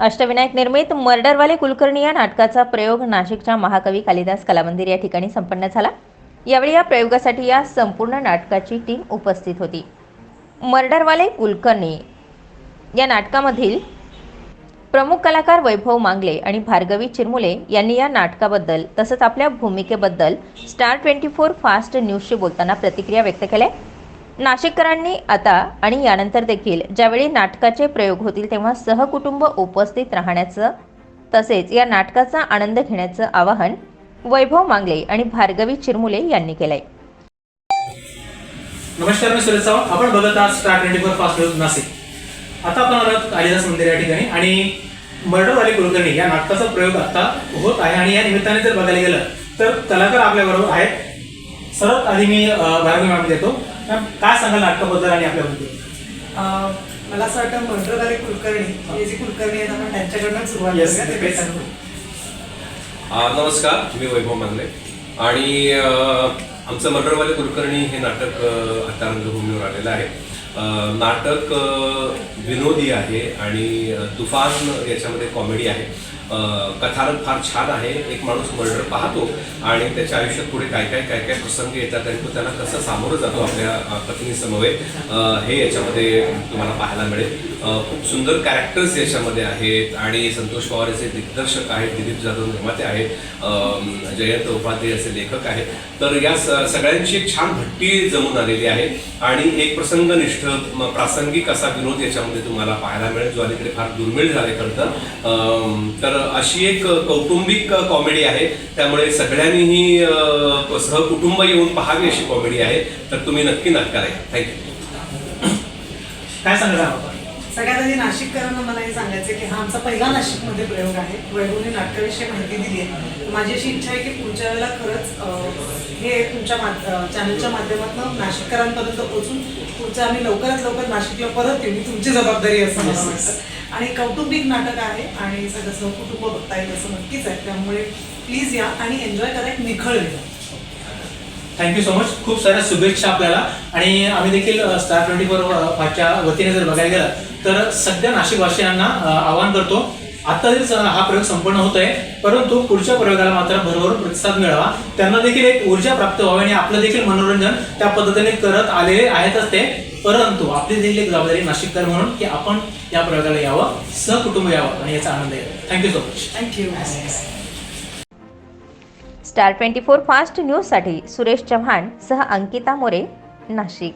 अष्टविनायक निर्मित मर्डरवाले कुलकर्णी या नाटकाचा प्रयोग नाशिकच्या महाकवी कालिदास कलामंदिर या ठिकाणी संपन्न झाला. यावेळी या प्रयोगासाठी या संपूर्ण नाटकाची टीम उपस्थित होती. मर्डरवाले कुलकर्णी या नाटकामधील प्रमुख कलाकार वैभव मांगले आणि भार्गवी चिरमुले यांनी या नाटकाबद्दल तसंच आपल्या भूमिकेबद्दल स्टार ट्वेंटी फोर फास्ट न्यूजशी बोलताना प्रतिक्रिया व्यक्त केल्या. नाशिककरांनी आता आणि यानंतर देखील ज्यावेळी नाटकाचे प्रयोग होतील तेव्हा सहकुटुंब उपस्थित राहण्याचं तसेच या नाटकाचा आनंद घेण्याचं आवाहन वैभव मांगले आणि भार्गवी चिरमुले यांनी केलंय. नमस्कार मी सुरेश सावंत आपण बघत आहात star twenty four fast news Nashik. आता आपण आलो कालिदास मंदिर या ठिकाणी आणि मर्डरवाली कुलकर्णी या नाटकाचा प्रयोग आता होत आहे आणि या निमित्ताने जर बघायला गेलं तर कलाकार आपल्याबरोबर आहेत. सर्वात आधी मी भार्गवी मॅम देतो. काय सांगाल नाटकाबद्दल आणि आपल्याबद्दल? अं, मला असं वाटतं मंत्रधारी कुलकर्णी हे. जे कुलकर्णी आहेत आपण त्यांच्याकडनं सुरुवात Yes, करूया ते. आ, नमस्कार मी वैभव मानले आणि अ, आमचं मर्डरवाले कुलकर्णी हे नाटक अ, आता रंगभूमीवर आलेलं आहे. अ, नाटक अ, विनोदी आहे आणि अ, तुफान याच्यामध्ये कॉमेडी आहे. कथानक फार छान आहे. एक माणूस मर्डर पाहतो आणि त्याच्या आयुष्यात पुढे काय काय काय काय प्रसंग येतात आणि तो त्यांना कसं सामोरं जातो आपल्या पत्नीसमवेत. हे याच्यामध्ये तुम्हाला पाहायला मिळेल. खूप सुंदर कॅरेक्टर्स याच्यामध्ये आहेत आणि संतोष पवार याचे दिग्दर्शक आहेत दिलीप जाधव निर्माते आहेत जयंत उपाध्ये असे लेखक आहेत. तर या स- सगळ्यांची एक छान भट्टी जमून आलेली आहे आणि एक प्रसंगनिष्ठ प्रासंगिक असा विनोद याच्यामध्ये तुम्हाला पाहायला मिळेल जो अलीकडे फार दुर्मिळ झाले खरं तर अशी एक कौटुंबिक कॉमेडी आहे. त्यामुळे सगळ्यांनीही सहकुटुंब येऊन पाहावी अशी कॉमेडी आहे. तर तुम्ही नक्की नाटकाला या थँक्यू काय सांगाल? सगळ्यात आधी नाशिककरांना मला हे सांगायचं की हा आमचा पहिला नाशिकमध्ये प्रयोग आहे. वैभवने नाटकाविषयी माहिती दिली आहे. माझी अशी इच्छा आहे की पुढच्या वेळेला खरंच हे तुमच्या चॅनलच्या माध्यमातून नाशिककरांपर्यंत पोहोचून पुढच्या आम्ही लवकरात लवकर नाशिकला परत येऊ. ही तुमची जबाबदारी असं मला वाटतं. आणि कौटुंबिक नाटक आहे आणि सगळं सहकुटुंब बघता येईल असं नक्कीच आहे. त्यामुळे प्लीज या आणि एन्जॉय करा एक निखळ थँक्यू सो मच खूप साऱ्या शुभेच्छा आपल्याला. आणि आम्ही देखील स्टार ट्वेंटी फोर फाटच्या वतीने जर बघायला गेलं तर सध्या नाशिकवासियांना आवाहन करतो आता जरी हा प्रयोग संपन्न होत आहे परंतु पुढच्या प्रयोगाला मात्र भरभरून प्रतिसाद मिळावा. त्यांना देखील एक ऊर्जा प्राप्त व्हावी आणि आपलं देखील मनोरंजन त्या पद्धतीने करत आलेले आहेतच ते परंतु आपली देखील एक जबाबदारी नाशिककर म्हणून की आपण या प्रयोगाला यावं सहकुटुंब यावं आणि याचा आनंद घ्यावा. Thank you so much thank you star twenty four fast न्यूजसाठी सुरेश चव्हाण सह अंकिता मोरे नाशिक.